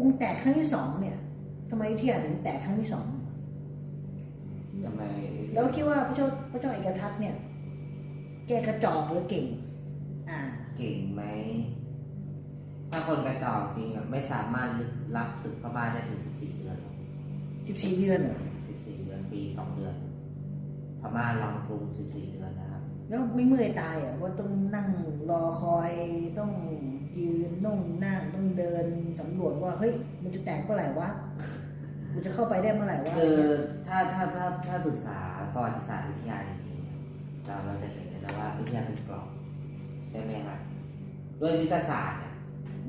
กรุงแตกครั้งที่สองเนี่ยทำไมอยุธยาถึงแตกครั้งที่สองทำไมแล้วคิดว่าพระเจ้าพระเจ้าเอกทัตเนี่ย แกกระจอกหรือเก่ง อ่า เก่งไหมถ้าคนกระจอกจริงอะไม่สามารถรับศึกพระบาทได้ถึง14เดือนหรอกสิบสี่เดือนเหรอ14เดือนปี2เดือนพม่าลองกรุง14เดือนนะครับ แล้วไม่เมื่อยตายเหรอะว่าต้องนั่งรอคอยต้อง ยืนต้องนั่งต้องเดินสำรวจว่าเฮ้ยมันจะแตกเมื่อไหร่วะกูจะเข้าไปได้เมื่อไหร่วะคือถ้าถ้าถ้าถ้าศึกษาประวัติศาสตร์วิทยาจริงๆเราเราจะเห็นเลยนะว่าวิทยาเป็นกรอบใช่ไหมครับด้วยยุทธศาสตร์เนี่ย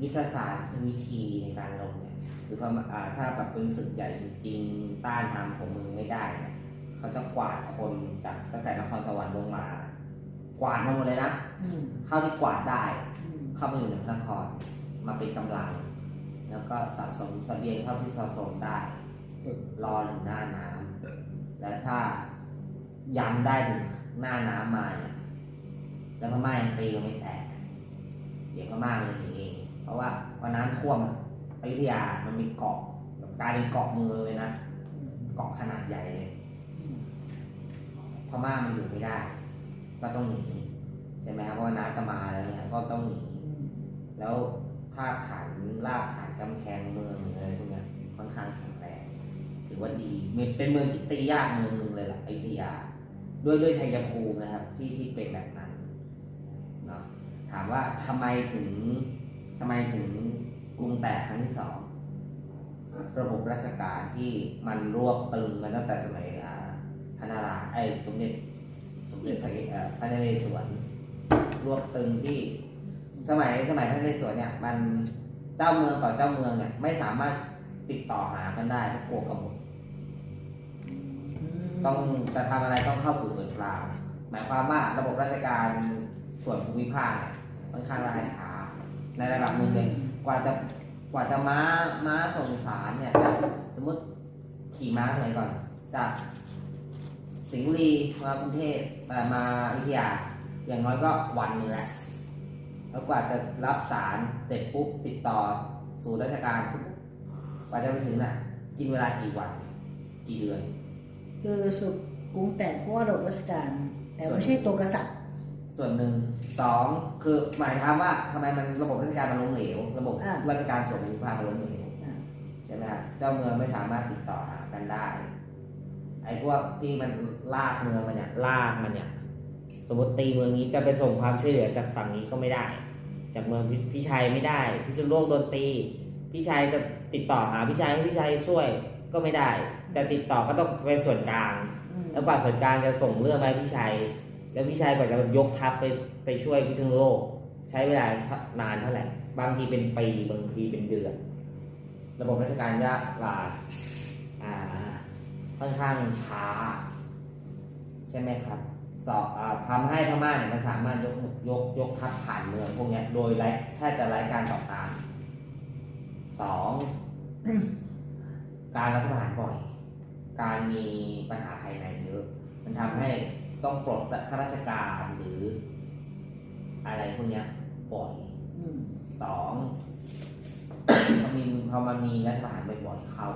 ยุทธศาสตร์วิธีในการลงเนี่ยคือพม่าอ่าถ้าแบบเป็นศึกใหญ่จริงๆต้านทานของเมืองไม่ได้เนี่ยเขาจะกวาดคนจากตั้งแต่นครสวรรค์ลงมา กวาดมาหมดเลยนะอืมเข้าที่กวาดได้อืม เข้ามาอยู่ในพระนครมาเป็นกำลัง แล้วก็สะสมเสบียงเท่าที่สะสมได้ รอถึงหน้าน้ำและถ้ายันได้ถึงหน้าน้ำมาเนี่ยแล้วพม่ายังตีก็ไม่แตกเดี๋ยวพม่ามันจะหนีเอง เพราะว่าวันน้ำท่วมอยุธยามันมีเกาะแบบกลายเป็นเกาะเมืองเลยนะเกาะขนาดใหญ่เลยพม่ามันอยู่ไม่ได้ ก็ต้องหนีใช่ไหมครับเพราะว่าน้ำจะมาแล้วเนี่ยก็ต้องหนี แล้วถ้าฐานรากฐานกำแพงเมืองอะไรพวกนี้ค่อนข้างแข็งแรงถือว่าดีเป็นเมืองที่ตียากเมืองนึงเลยล่ะอยุธยา ด้วยด้วยชัยภูมินะครับ ที่ที่เป็นแบบนั้นเนาะถามว่าทำไมถึงทำไมถึงกรุงแตกครั้งที่สองระบบราชการที่มันรวบตึงมาตั้งแต่สมัยพระนาราไอ้สมเด็จสมเด็จพระพระนเรศวรรวบตึงที่ สมัยสมัยพระนเรศวรเนี่ยมันเจ้าเมืองต่อเจ้าเมืองเนี่ยไม่สามารถติดต่อหากันได้เพราะกลัวกบฏต้องจะทำอะไรต้องเข้าสู่ส่วนกลางหมายความว่าระบบราชการส่วนภูมิภาคเนี่ยค่อนข้างล่าช้า ในระดับหนึ่งเลยกว่าจะกว่าจะม้าม้าส่งสารเนี่ยจากสมมติขี่ม้าสมัยก่อนจากสิงห์บุรีมากรุงเทพเอ่อมาอยุธยาอย่างน้อยก็วันหนึงแหละ แล้วกว่าจะรับสารเสร็จปุ๊บติดต่อสู่ราชการปุ๊บกว่าจะไปถึงน่ะ กินเวลากี่วัน กี่เดือน คือสุดกรุงแตกเพราะว่าระบบราชการ แต่ไม่ใช่ตัวกษัตริย์ส่วนหนึ่งสองคือหมายความว่าทำไมมันระบบราชการมันล้มเหลวระบบอ่าราชการส่วนภูมิภาคมันล้มเหลวอ่าใช่ไหมฮะเจ้าเมืองไม่สามารถติดต่อหากันได้ ไอ้พวกที่มันลากเมืองมันเนี่ยลากมันเนี่ยส มมติตีเมืองนี้จะไปส่งความช่วยเหลือจากฝั่งนี้ก็ไม่ได้ จากเมืองพิพี่ชัยไม่ได้ พิษณุโลกโดนตี พี่ชัยจะติดต่อหาพี่ชัยให้พี่ชัยช่วยก็ไม่ได้ แต่ติดต่อก็ต้องไปส่วนกลางอืมแล้วกว่าส่วนกลางจะส่งเรื่องไปให้พี่ชัย แล้วพี่ชัยกว่าจะยกทัพไปไปช่วยพิษณุโลก ใช้เวลานานเท่าไหร่ บางทีเป็นปีบางทีเป็นเดือน ระบบราชการยากลาอ่าค่อนข้างช้า ใช่ไหมครับ สอบอทำให้พม่าเนี่ยมันสามารถยกยกยกทัพผ่านเมืองพวกนี้โดยไร้แทบจะไร้การต่อต้านสองการรัฐประหารบ่อย การมีปัญหาภายในเยอะมันทำให้ต้องปลดข้าราชการหรือ อะไรพวกนี้บ่อยสองพอมีพอมันมีรัฐประหารบ่อยๆเข้า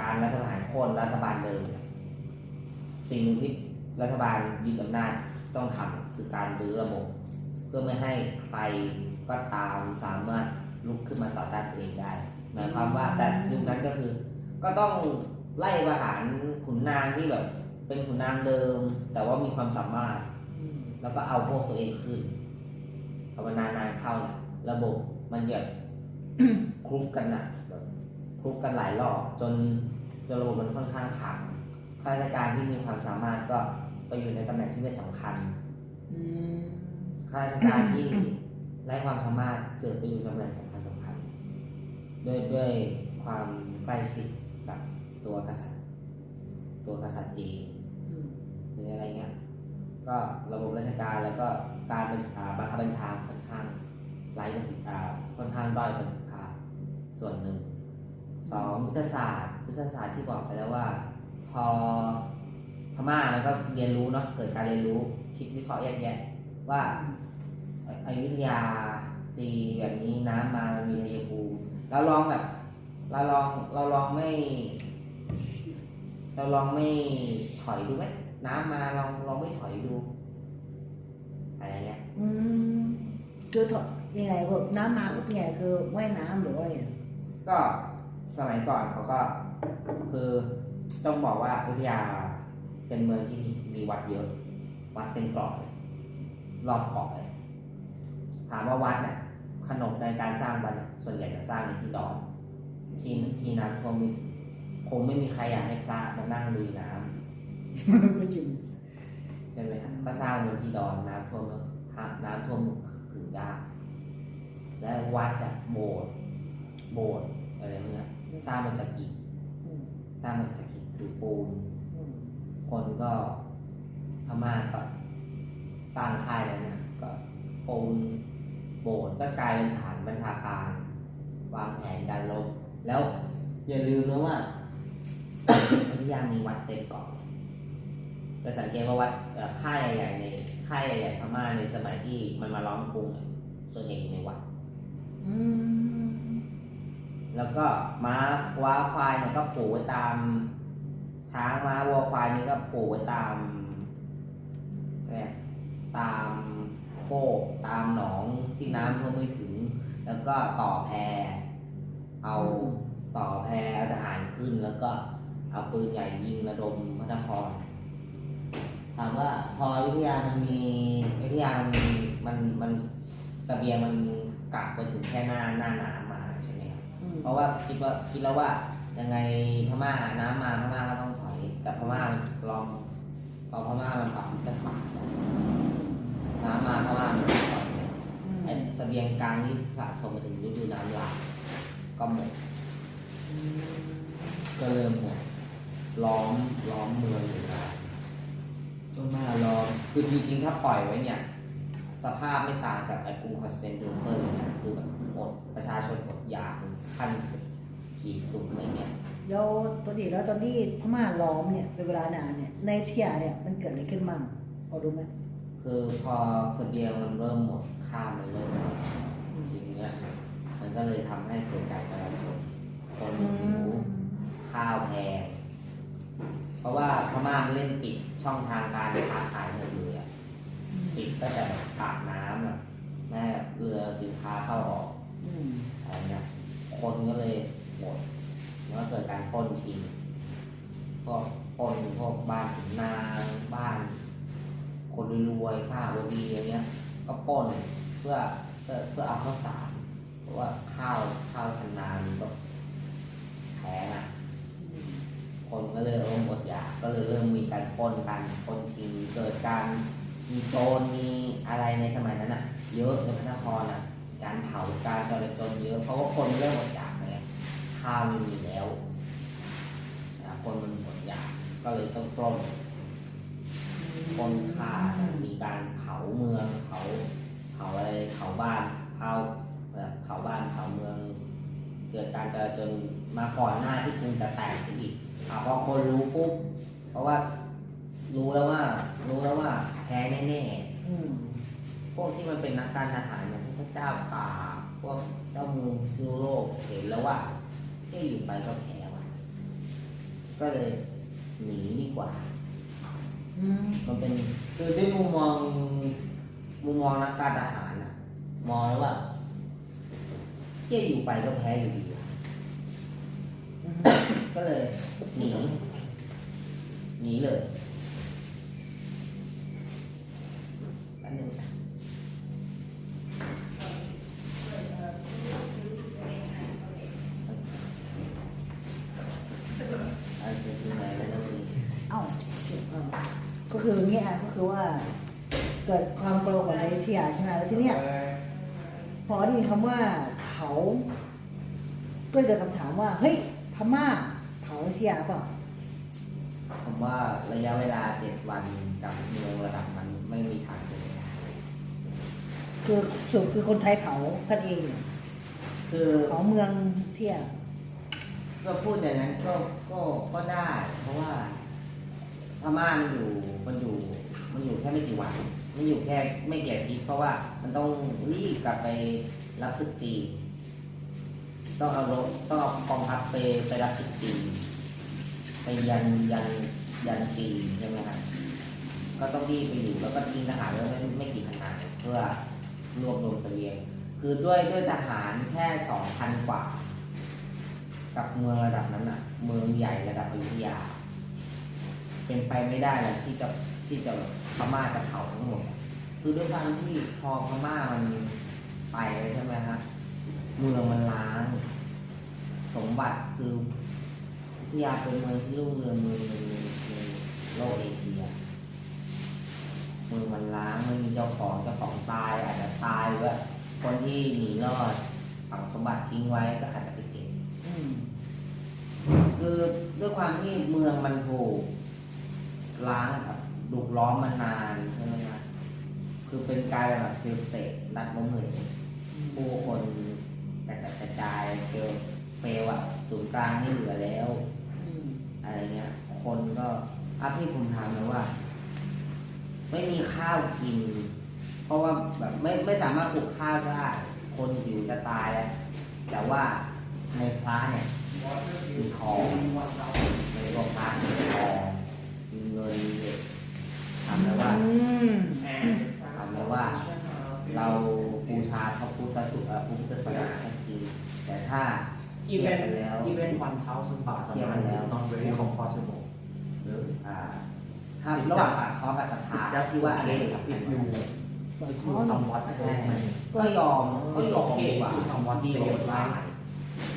การรัฐประหารโค่นรัฐบาลเดิมสิ่งที่ รัฐบาลยึดอำนาจต้องทำคือการรื้อระบบ เพื่อไม่ให้ใครก็ตามสามารถลุกขึ้นมาต่อต้านตัวเองได้หมายความว่าแต่ยุคนั้นก็คือ ก็ต้องไล่ประหารขุนนางที่แบบ เป็นขุนนางเดิม แต่ว่ามีความสามารถ แล้วก็เอาพวกตัวเองขึ้นพอมันนานๆเข้าเนี่ยระบบมันจะคลุกกันนะแบบคลุกกันหลายรอบจนจนระบบมันค่อนข้างพังข้าราชการที่มีความสามารถก็ ไปอยู่ในตำแหน่งที่ไม่สำคัญอืมข้าราชการที่ไร้ความสามารถเสือกไปอยู่ตำแหน่งสำคัญสำคัญด้วยด้วยความใกล้ชิดกับตัวกษัตริย์ ตัวกษัตริย์เองอืมหรืออะไรเงี้ยก็ระบบราชการแล้วก็การบัญชาบังคับบัญชาค่อนข้างไร้ประสิทธิภาพค่อนข้างด้อยประสิทธิภาพส่วนหนึ่งสองยุทธศาสตร์ยุทธศาสตร์ที่บอกไปแล้วว่า พอ พม่ามันก็เรียนรู้เนาะเกิดการเรียนรู้คิดวิเคราะห์แยกแยะว่าอยุธยาตีแบบนี้น้ำมามันมีชัยภูมิเราลองแบบเราลองเราลองไม่ เราลองไม่ถอยดูไหมน้ำมาลองลองไม่ถอยดู อะไรเงี้ยอืมคือถอดยังไงแบบน้ำมาปุ๊บยังไงคือว่ายน้ำหรือว่าอย่างก็สมัยก่อนเขาก็คือต้องบอกว่าอยุธยา เป็นเมืองที่มีมีวัดเยอะ วัดเป็นเกาะเลยรอบเกาะเลยถามว่าวัดเนี่ยขนบในการสร้างวัดเนี่ยส่วนใหญ่จะสร้างในที่ดอนที่ที่น้ำท่วมไม่ถึงคงไม่มีใครอยากให้พระมานั่งลุยน้ำก็จริงใช่ไหมครับก็สร้างบนที่ดอนน้ำท่วมถ้าน้ำท่วมถึงยากและวัดอะโบสถ์โบสถ์อะไรเงี้ยสร้างมาจากอิฐอืมสร้างมาจากอิฐถือปูนอืม คนก็พม่าก็สร้างค่ายนั้นนะก็ปูนโบสถ์ก็กลายเป็นฐานบัญชาการ วางแผนการรบแล้วอย่าลืมนะว่าอยุธยามีวัดเต็มเกาะจะสังเกตว่าวัดเอ่อค่ายใหญ่ๆในค่ายใหญ่ๆพม่าในสมัยที่มันมาล้อมกรุงอะส่วนใหญ่อยู่ในวัดอืมแล้วก็ม้าว้าควายเนี่ยก็ผูกไว้ตาม ช้างม้าวัวควายนี่ก็ผูกไว้ตามเนี่ยตามโคกตามหนองที่น้ำท่วมไม่ถึง แล้วก็ต่อแพเอาต่อแพเอาทหารขึ้นแล้วก็เอาปืนใหญ่ยิงระดมพระนครถามว่าพออยุธยามันมีอยุธยามันมีมันมันเสบียงมันกลับไปถึงแค่หน้าหน้าน้ำมาใช่ไหมครับเพราะว่าคิดว่าคิดแล้วว่ายังไงพม่าน้ำมาพม่าก็ต้อง แต่พม่ามันลองพอพม่ามันปรับก็สายน้ำมาพม่ามันก็ถอยเนี่ยอืมไอ้เสบียงกลางนี่สะสมมาถึงฤดูน้ำหลากก็หมดก็เริ่มหมดล้อมล้อมเมืองอยู่นานพม่าล้อมคือจริงๆถ้าปล่อยไว้เนี่ย สภาพไม่ต่างกับไอ้กรุงคอนสแตนติโนเปิลเนี่ยคือแบบหมดประชาชนหมดอยากขั้นขีดสุดอะไรเงี้ย แล้วตอนนี้แล้วตอนที่พม่าล้อมเนี่ยเป็นเวลานานเนี่ยในเทียเนี่ยมันเกิดอะไรขึ้นบ้างพอรู้ไหมคือพอเสบียงมันเริ่มหมดข้ามมันเริ่มหมดจริงเนี่ยมันก็เลยทำให้เกิดการจราจนคนหิวข้าวแพงเพราะว่าพม่ามันเล่นปิดช่องทางการค้าขายหมดเลยอะปิดก็แต่แบบปากน้ำอะแม่เรือสินค้าเข้าออกอืมอะไรเงี้ยคนก็เลยหมดแล้ว ก็เกิดการปล้นชิงพวกปล้นพวกบ้านนาบ้าน คนรวยข้าวดีอย่างเงี้ย ก็ปล้นเพื่อเพื่อเพื่อเอาข้าวสารเพราะว่าข้าวข้าวทันนานมันก็แพงอะคนก็เลยเริ่มอดอยากก็เลยเริ่มมีการปล้นกันปล้นชิงเกิดการมีโจรมีอะไรในสมัยนั้นอะ เยอะในพระนครอะ การเผาการจราจรเยอะเพราะว่าคนเริ่มอดอยากไงข้าวไม่มีแล้ว คนมันอดอยากก็เลยต้องปล้นคนฆ่ามีการเผาเมืองเผาเผาอะไรเผาบ้านเผาแบบเผาบ้านเผาเมือง เกิดการจราจนมาก่อนหน้าที่กรุงจะแตกอีกพอคนรู้ปุ๊บเพราะว่ารู้แล้วว่า รู้แล้วว่าแพ้แน่ๆพวกที่มันเป็นนักการทหารอย่างพวกเจ้าป่าพวกเจ้ามือซิโลกเห็นแล้วว่าที่อยู่ไปก็แพ ก็เลยหนีดีกว่า อืมมันเป็นคือด้วยมุมมองมุมมองนักการทหารนะมองแล้วว่าเที่ยอยู่ไปก็แพ้อยู่ดีอะอืมก็เลยหนีหนีเลย คืออย่างเงี้ยก็คือว่า เกิดความโกรธของในเทียใช่ไหมแล้วที่เนี้ยพอได้ยินคำว่าเผาก็เลยเกิดคำถามว่า เฮ้ยพม่าเผาเทียเปล่าผมว่าระยะเวลาเจ็ดวันกับเมืองระดับมันไม่มีทางเป็นไปได้คือส่วนคือคนไทยเผากันเองเนี่ยคือเผาเมืองเทียก็พูดอย่างนั้นก็ก็ก็ได้ เพราะว่า พม่ามันอยู่มันอยู่มันอยู่แค่ไม่กี่วันมันอยู่แค่ไม่กี่อาทิตย์เพราะว่ามันต้องรีบกลับไปรับศึกจีต้องเอารถต้องเอากองทัพไปไปรับจุดจีไปยันยันยันจีใช่ไหมครับก็ต้องรีบไปอยู่แล้วก็ทิ้งทหารไว้ไม่ไม่กี่พันนายเพื่อรวบรวมเสบียงคือด้วยด้วยทหารแค่สองพันกว่า กับเมืองระดับนั้นอะเมืองใหญ่ระดับอยุธยา เป็นไปไม่ได้เลยที่จะที่จะพม่าจะเผาทั้งหมด คือด้วยความที่พอพม่ามันไปใช่ไหมครับเมืองมันล้าง สมบัติคืออยุยาเป็นเมืองที่รุ่งเรืองเมืองหนึ่งในโลกเอเชียเมืองมันล้างไม่มีเจ้าของเจ้าของตายอาจจะตายว่าคนที่หนีรอดฝังสมบัติทิ้งไว้ก็อาจจะไปเก็บคือด้วยความที่เมืองมันถูก ล้างแบบดุกล้อมมานานใช่ไหมครับคือเป็นกลายเป็นแบบฟิลสเตทรัดล้มเหลวผู้คนกระจัดกระจายเฟลเฟลอะศูนย์กลางไม่เหลือแล้วอืมอะไรเงี้ย คนก็อัพที่ผมถามเลยว่า ไม่มีข้าวกิน เพราะว่าแบบไม่ไม่สามารถปลูกข้าวได้ คนหิวจะตายแล้วแต่ว่าในพระเนี่ยมีทองในโลกพระมีทอง มีเงินมีเหล็กทำแล้วว่าอืมทำแล้วว่า เราบูชาพระพุทธสุเอ่อพระพุทธศาสนาทันทีแต่ถ้าเทียบ even กันแล้ว even one thousand baht a Yeah, month yeah. is not very comfortable อ่าถ้าระหว่างปากท้องกับศรัทธา just ที่ว่าอันนี้ okay สำคัญ if ก you ว่า if you somewhat ใช่ save money ก็ยอมก็ยอมโอเคดีกว่าคือ someone ดีกว่า save ว่า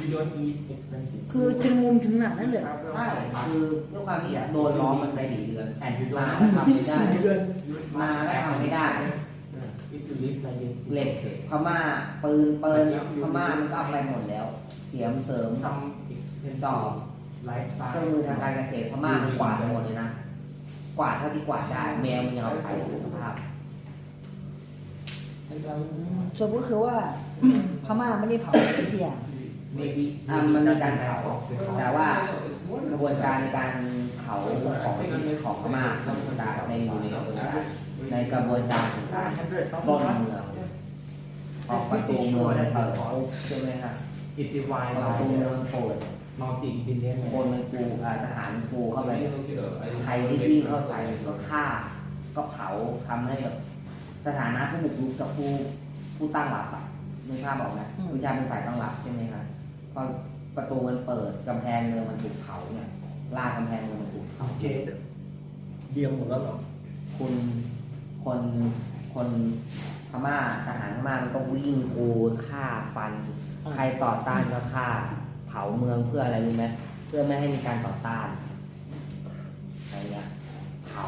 you don't eat expensive คือถึงมุมถึงหนักนั่นเลยใช่คือด้วยความที่โดนล้อมมาสี่เดือน and you นา don't ก็ทำไม่ได้ สี่เดือนนาก็ทำไม่ได้ if you live like this เหล็กพม่าปืนปืนพม่ามันก็เอาไปหมดแล้ว เสียมเสริม some จอบ expensive lifestyle เครื่องมือทางการเกษตรพม่ามันกวาดไปหมดเลยนะ กวาดเท่าที่กวาดได้ แมวมันยังเอาไปเลยสภาพส่วนก็คือว่า พม่าไม่ได้เผาอยุธยา maybe อะมันมีการเผาแต่แต่ว่ากระบวนการในการเผาของของพม่ามันคือการในอยู่ในกระบวนการในกระบวนการของการปล้นเมืองออกประตูเมืองเปิดปุ๊บใช่ไหมครับ it พ divide อประตู by เมืองเปิด multi billion คนมันกูอ่าทหารกูเข้าไปใครที่วิ่งเข้าใส่ก็ฆ่าก็เผาทำให้แบบสถานะผู้บุกรุกกับผู้ผู้ตั้งรับอะนึกภาพบอกไหมอืมคุณยาเป็นฝ่ายตั้งรับใช่ไหมครับ พอประตูมันเปิดกำแพงเมืองมันถูกเผาเนี่ยล่ากำแพงเมืองมันถูกเผา เจเดียวหมดแล้วเหรอคุณคนคนพม่าทหารพม่ามันก็วิ่งกูฆ่าฟัน ใครต่อต้านก็ฆ่า เผาเมืองเพื่ออะไรรู้ไหมเพื่อไม่ให้มีการต่อต้านอะไรเงี้ยเผา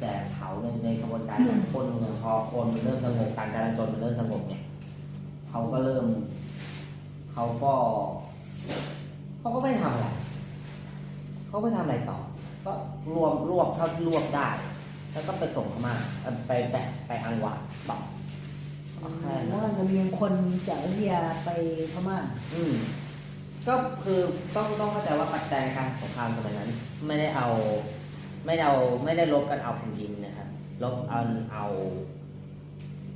แต่เผาในในกระบวนการการคนเมืองพอคนมันเริ่มสงบการจราจรมันเริ่มสงบเนี่ยเขาก็เริ่มเขาก็ เขาก็ไม่ทำอะไรเขาไม่ทำอะไรต่อ ก็รวมรวบเท่าที่รวบได้ แล้วก็ไปส่งเขามาเอ่อไปแปะไปอังวาต่อแค่เพนั้ราะนว่าลำเลียงคนจากอยุธยาไปพม่าอืมก็คือต้องต้องเข้าใจว่าปัจจัยในการสงครามสมัยนั้น ไม่ได้เอา ไม่ได้เอาไม่ได้ลบกันเอาแผ่นดินนะครับลบเอาเอา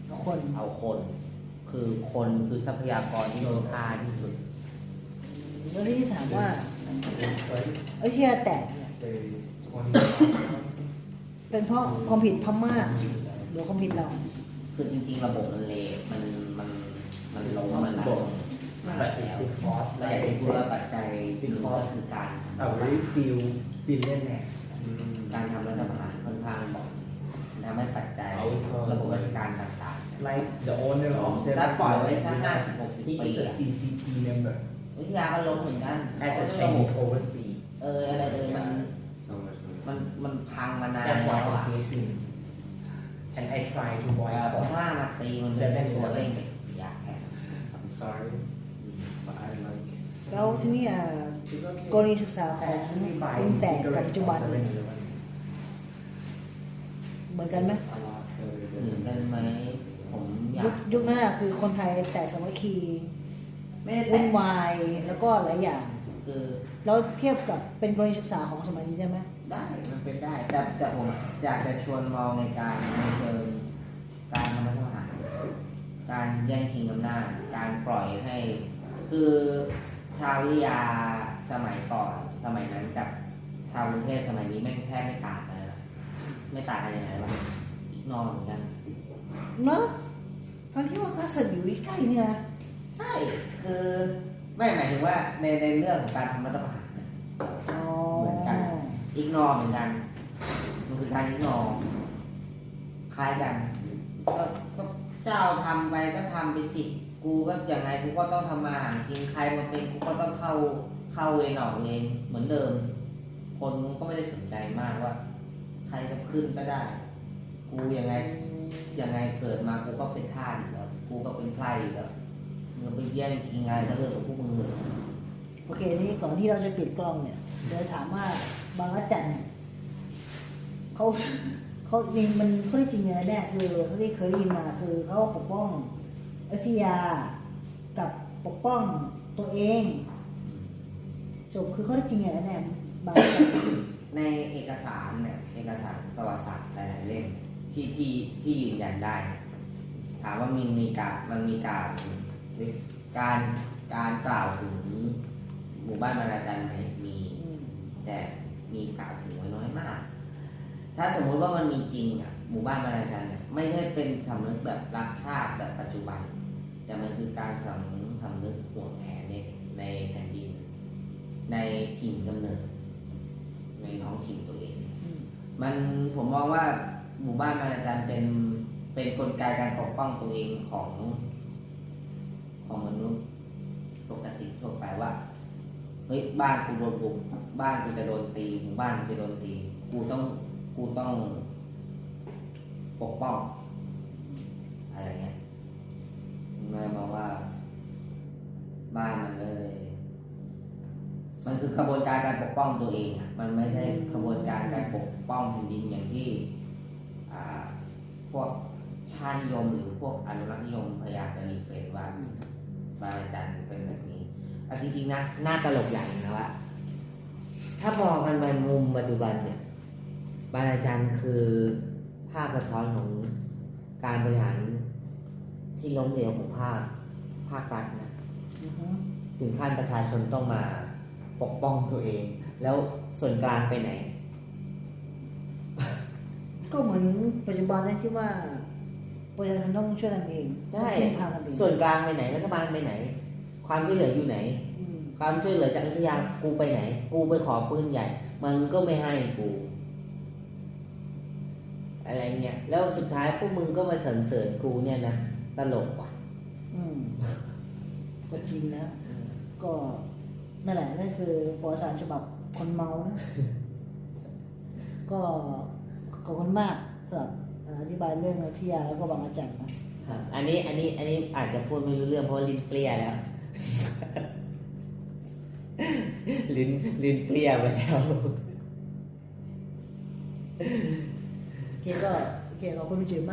เอาคนเอาคน คือคนคือทรัพยากรที่มีค่าที่สุด แล้วที่ถามว่าอยุธยาแตกเนี่ยเป็นเพราะความผิดพม่าหรือความผิดเราคือจริงๆระบบมันเละมันมันมันลงมันหนักแต่แล้วติดคอร์สแต่แต่เป็นตัวปัจจัยที่ก็คือการแต่ very few billion เนี่ยการทำรัฐประหารค่อนข้างบอกทำให้ปัจจัยระบบราชการต่าง like the owner of ๆถ้าปล่อยไว้สักห้าสิบหกสิบ he ปี is a อะ CCP member วิทยาก็ล้มเหมือนกัน as a ระบบ Chinese overseas เอออะไรเออมันมันมันพังมานาน that's แล้ why ว I อะ hate him and I try to เอ boy อเพราะว่ามาตีมันเป็นแค่ตัวเล่นเด็กอยากแค่ I'm sorry but I like แล้วที่นี่อะกรณีศึกษาของอินแตกกับปัจจุบันเนี่ยเหมือนกันไหมเหมือนกันไหมผมอยายุก คยุคนั้นอะคือคนไทยแตกสามัคคี ไม่ได้วุ่แต่นวายแล้วก็หลายอย่างคือแล้วเทียบกับเป็นกรณีศึกษาของสมัยนี้ได้ไหมได้มันเป็นได้ แต่แต่ผมอยากจะชวนมองในการในเชิงการทำรัฐประหารการแย่งชิงอำนาจการปล่อยให้ คือชาววิทยาสมัยก่อนสมัยนั้นกับชาวกรุงเทพสมัยนี้แม่งแทบไม่ต่างกันเลยนะไม่ต่างกันยังไงวะอีกนอนเหมือนกัน เนาะทั้งที่ว่าก็สอยู่ใกล้ๆเนี่ยนะ ใช่ คือไม่หมายถึงว่าในในเรื่องของการทำรัฐประหารเนี่ย อ๋อเหมือนกันอีกนอเหมือนกันมันคือการอีกนอคล้ายกันก็ก็เจ้าทำไปก็ทำไปสิ กูก็อย่างไรกูก็ต้องทำมาหากินใครมาเป็นกูก็ต้องเข้าเข้าเวรออกเองเหมือนเดิม คนก็ไม่ได้สนใจมากว่า ใครจะขึ้นก็ได้ กูยังไง ยังไงเกิดมากูก็เป็นทาสอยู่แล้ว กูก็เป็นไพร่อยู่แล้ว มึงไปแย่งชิงอะไรก็เรื่องของพวกมึงเลยโอเคทีนี้ก่อนที่เราจะปิดกล้องเนี่ยเดี๋ยวถามว่าบางระจันเนี่ยเขาเขาจริงมันเขาที่จริงเลยเนี่ยคือเขาที่เคยได้ยินมาคือเขาปกป้องเอฟยากับปกป้องตัวเองจบคือเขาที่จริงเลยเนี่ยบางระจันในเอกสารเนี่ยเอกสารประวัติศาสตร์หลายๆเล่มที่ที่ที่ยืนยันได้ ถามว่ามีมีการมันมีการ การการกล่าวถึงหมู่บ้านบรรจันไหมมี แต่มีกล่าวถึงไว้น้อยมาก ถ้าสมมุติว่ามันมีจริงอะหมู่บ้านบรรจันเนี่ยไม่ใช่เป็นสำนึกแบบรักชาติแบบปัจจุบัน แต่มันคือการสำสำนึกห่วงแหนในในแผ่นดิน ในถิ่นกำเนิด ในท้องถิ่นตัวเองมมันผมมองว่าหมู่บ้านบรรจันเป็นเป็นกลไกการปกป้องตัวเองของ ของมนุษย์ปกติทั่วไปว่าเฮ้ยบ้านกูโดนบุกบ้านกูจะโดนตีหมู่บ้านกูจะโดนตี กูต้องกูต้องปกป้องอะไรเงี้ยเลยมองว่า บ้านมันเลย มันคือขบวนการการปกป้องตัวเองมันไม่ใช่ขบวนการการปกป้องแผ่นดินอย่างที่อ่าพวกชาตินิยมหรือพวกอนุรักษ์นิยมพยายามจะรีเฟรชว่า บางระจันเป็นแบบนี้เอาจริงๆนะน่าตลกอย่างหนึงนะว่า ถ้ามองกันในมุมปัจจุบันเนี่ยบางระจันคือภาพสะท้อนของการบริหารที่ล้มเหลวของภาคภาครัฐนะอือฮึถึงขั้นประชาชนต้องมาปกป้องตัวเอง แล้วส่วนกลางไปไหน ก็เหมือนปัจจุบันนะที่ว่า ประชาชนต้องช่วยกันเองใช่ต้องพึ่งพากันเองส่วนกลางไปไหนรัฐบาลไปไหน ความช่วยเหลืออยู่ไหนอืมความช่วยเหลือจากอยุธยากูไปไหน กูไปขอปืนใหญ่ มันก็ไม่ให้กูอะไรเงี้ยแล้วสุดท้ายพวกมึงก็มาสรรเสริญกูเนี่ยนะตลกว่ะอืมก็จริงนะก็นั่นแหละนั่นคือประวัติศาสตร์ฉบับคนเมานะก็ขอบคุณมากสำหรับเอ่ออธิบายเรื่องอยุธยาแล้วก็บางอาจารย์นะครับอันนี้อันนี้อันนี้อาจจะพูดไม่รู้เรื่องเพราะว่าลิ้นเปรี้ยแล้ว ลิ้นลิ้นเปรี้ยไปแล้วโอเคก็โอเคขอบคุณพี่จิ๋มมาก